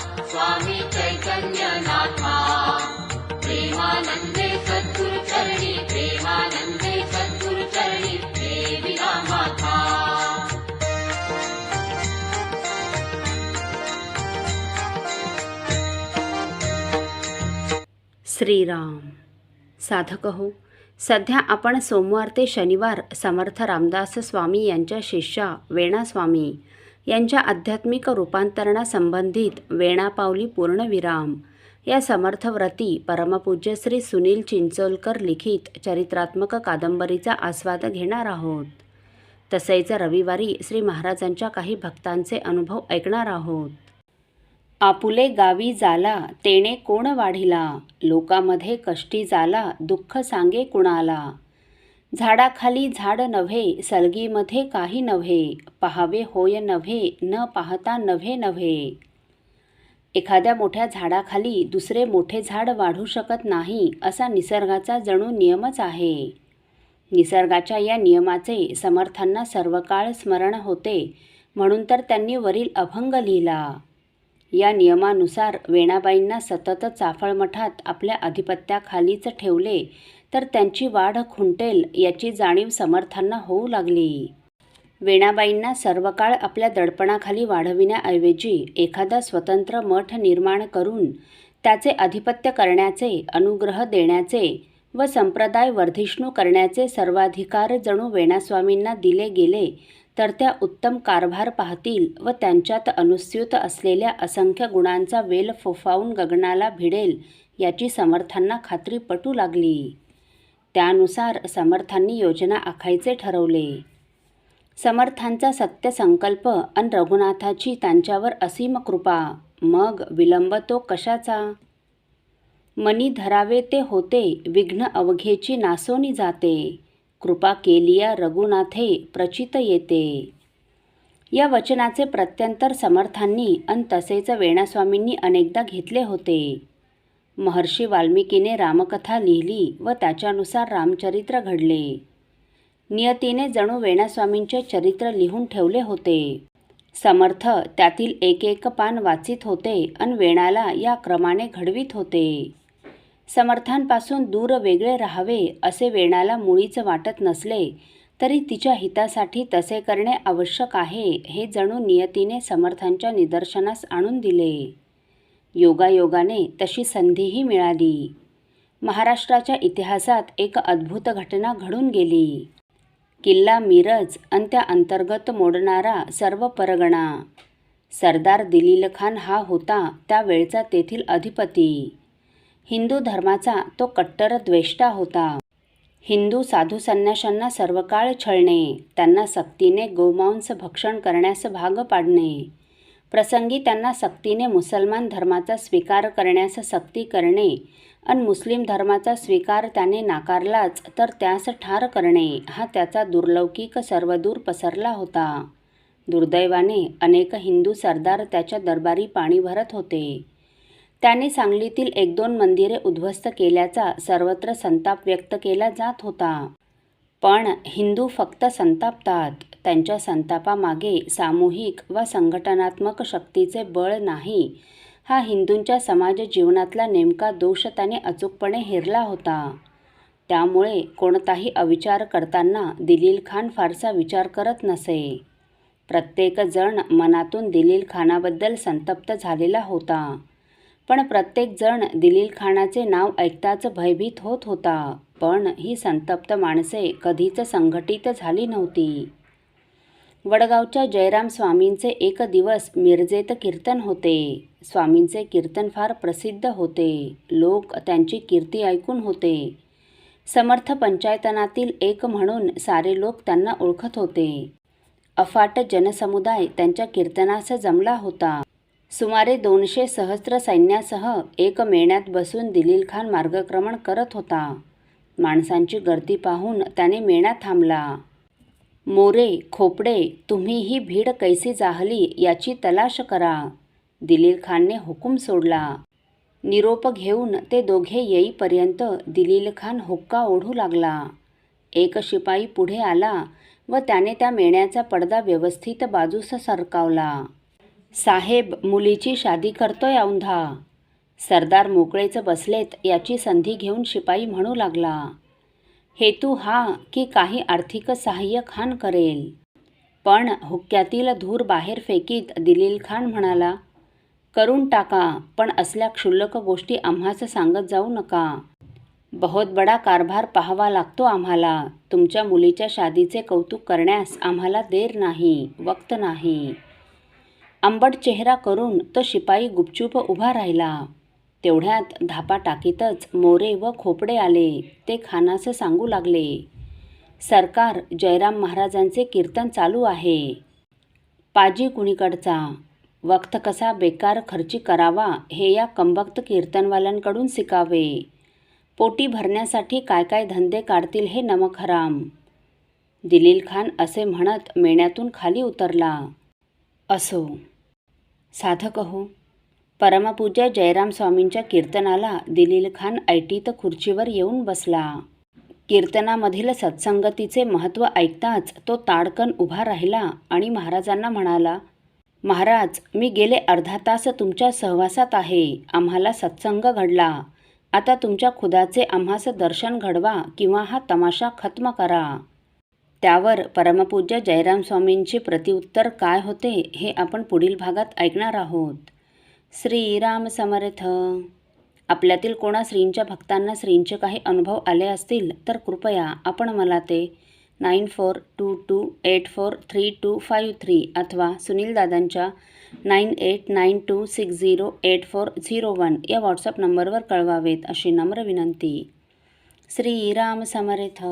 स्वामी चैतन्यनाथा। प्रेमानन्दे प्रेमानन्दे देविना माता श्रीराम। साधक हो सध्या आपण सोमवार ते शनिवार समर्थ रामदास स्वामी यांच्या शिष्या वेणास्वामी यांच्या आध्यात्मिक रूपांतरणासंबंधित वेणापावली पूर्णविराम. या समर्थव्रती परमपूज्य श्री सुनील चिंचोलकर लिखित चरित्रात्मक कादंबरीचा आस्वाद घेणार आहोत. तसेच रविवारी श्री महाराजांच्या काही भक्तांचे अनुभव ऐकणार आहोत. आपुले गावी जाला तेणे कोण वाढिला? लोकामध्ये कष्टी जाला दुःख सांगे कुणाला? झाडाखाली झाड नव्हे सलगीमध्ये काही नव्हे पहावे होय नव्हे न पाहता नव्हे नव्हे. एखाद्या मोठ्या झाडाखाली दुसरे मोठे झाड वाढू शकत नाही असा निसर्गाचा जणू नियमच आहे. निसर्गाच्या या नियमाचे समर्थांना सर्वकाळ स्मरण होते म्हणून तर त्यांनी वरील अभंग लिहिला. या नियमानुसार वेणाबाईंना सतत चाफळमठात आपल्या अधिपत्याखालीच ठेवले तर त्यांची वाढ खुंटेल याची जाणीव समर्थांना होऊ लागली. वेणाबाईंना सर्व काळ आपल्या दडपणाखाली वाढविण्याऐवजी एखादा स्वतंत्र मठ निर्माण करून त्याचे आधिपत्य करण्याचे अनुग्रह देण्याचे व संप्रदाय वर्धिष्णू करण्याचे सर्वाधिकार जणू वेणास्वामींना दिले गेले तर त्या उत्तम कारभार पाहतील व त्यांच्यात अनुस्यूत असलेल्या असंख्य गुणांचा वेल फोफावून गगनाला भिडेल याची समर्थांना खात्री पटू लागली. त्यानुसार समर्थांनी योजना आखायचे ठरवले. समर्थांचा सत्य संकल्प अन रघुनाथाची त्यांच्यावर असीम कृपा. मग विलंब तो कशाचा? मनी धरावे ते होते विघ्न अवघेची नासोनी जाते. कृपा केलिया रघुनाथे प्रचित येते. या वचनाचे प्रत्यंतर समर्थांनी अन तसेच वेणास्वामींनी अनेकदा घेतले होते. महर्षी वाल्मिकीने रामकथा लिहिली व त्याच्यानुसार रामचरित्र घडले. नियतीने जणू वेणास्वामींचे चरित्र लिहून ठेवले होते. समर्थ त्यातील एक एक पान वाचित होते अन वेणाला या क्रमाने घडवीत होते. समर्थांपासून दूर वेगळे राहावे असे वेणाला मुळीच वाटत नसले तरी तिच्या हितासाठी तसे करणे आवश्यक आहे हे जणू नियतीने समर्थांच्या निदर्शनास आणून दिले. योगायोगाने तशी संधीही मिळाली. महाराष्ट्राच्या इतिहासात एक अद्भुत घटना घडून गेली. किल्ला मिरज आणि त्या अंतर्गत मोडणारा सर्व परगणा. सरदार दिलील खान हा होता त्यावेळचा तेथील अधिपती. हिंदू धर्माचा तो कट्टर द्वेष्टा होता. हिंदू साधू संन्याशांना सर्व काळ छळणे त्यांना सक्तीने गोमांस भक्षण करण्यास भाग पाडणे. प्रसंगी त्यांना सक्तीने मुसलमान धर्माचा स्वीकार करण्यास सक्ती करणे अन मुस्लिम धर्माचा स्वीकार त्याने नाकारलाच तर त्यास ठार करणे हा त्याचा दुर्लौकिक सर्वदूर पसरला होता. दुर्दैवाने अनेक हिंदू सरदार त्याच्या दरबारी पाणी भरत होते. त्याने सांगलीतील एक दोन मंदिरे उद्ध्वस्त केल्याचा सर्वत्र संताप व्यक्त केला जात होता. पण हिंदू फक्त संतापतात. त्यांच्या संतापामागे सामूहिक व संघटनात्मक शक्तीचे बळ नाही. हा हिंदूंच्या समाज जीवनातला नेमका दोष त्याने अचूकपणे हेरला होता. त्यामुळे कोणताही अविचार करताना दिलील खान फारसा विचार करत नसे. प्रत्येकजण मनातून दिलील खानाबद्दल संतप्त झालेला होता. पण प्रत्येकजण दिलील खानाचे नाव ऐकताच भयभीत होत होता. पण ही संतप्त माणसे कधीच संघटित झाली नव्हती. वडगावच्या जयराम स्वामींचे एक दिवस मिरजेत कीर्तन होते. स्वामींचे कीर्तन फार प्रसिद्ध होते. लोक त्यांची कीर्ती ऐकून होते. समर्थ पंचायतनातील एक म्हणून सारे लोक त्यांना ओळखत होते. अफाट जनसमुदाय त्यांच्या कीर्तनास जमला होता. सुमारे दोनशे सहस्त्र सैन्यासह एक मेण्यात बसून दिलील खान मार्गक्रमण करत होता. माणसांची गर्दी पाहून त्याने मेणा थांबला. मोरे खोपडे तुम्ही ही भीड कैसी जाहली याची तलाश करा दिलील खानने हुकूम सोडला. निरोप घेऊन ते दोघे येईपर्यंत दिलील खान हुक्का ओढू लागला. एक शिपाई पुढे आला व त्याने त्या मेण्याचा पडदा व्यवस्थित बाजूस सरकावला. साहेब मुलीची शादी करतोय औंधा. सरदार मोकळेच बसलेत याची संधी घेऊन शिपाई म्हणू लागला. हेतू हा की काही आर्थिक सहाय्य खान करेल. पण हुक्क्यातील धूर बाहेर फेकीत दिलील खान म्हणाला करून टाका पण असल्या क्षुल्लक गोष्टी आम्हाच सांगत जाऊ नका. बहुत बडा कारभार पाहावा लागतो आम्हाला. तुमच्या मुलीच्या शादीचे कौतुक करण्यास आम्हाला देर नाही वक्त नाही. आंबट चेहरा करून तो शिपाई गुपचूप उभा राहिला. तेवढ्यात धापा टाकीतच मोरे व खोपडे आले. ते खानास सांगू लागले सरकार जयराम महाराजांचे कीर्तन चालू आहे. पाजी कुणीकडचा? वक्त कसा बेकार खर्ची करावा हे या कंबक्त कीर्तनवाल्यांकडून शिकावे. पोटी भरण्यासाठी काय काय धंदे काढतील हे नमक हराम दिलील खान असे म्हणत मेण्यातून खाली उतरला. असो साधक हो परमपूज्य जयराम स्वामींच्या कीर्तनाला दिलील खान ऐटीत खुर्चीवर येऊन बसला. कीर्तनामधील सत्संगतीचे महत्त्व ऐकताच तो ताडकन उभा राहिला आणि महाराजांना म्हणाला महाराज मी गेले अर्धा तास तुमच्या सहवासात आहे. आम्हाला सत्संग घडला. आता तुमच्या खुदाचे आम्हास दर्शन घडवा किंवा हा तमाशा खत्म करा. त्यावर परमपूज्य जयराम स्वामींचे प्रतिउत्तर काय होते हे आपण पुढील भागात ऐकणार आहोत. श्रीराम समर्थ. आपल्यातील कोणा श्रींच्या भक्तांना श्रींचे काही अनुभव आले असतील तर कृपया आपण मला ते nine four two two eight four three two five three अथवा सुनील दादांच्या nine eight nine two six zero eight four zero one या व्हॉट्सअप नंबरवर कळवावेत अशी नम्र विनंती. श्रीराम समर्थ.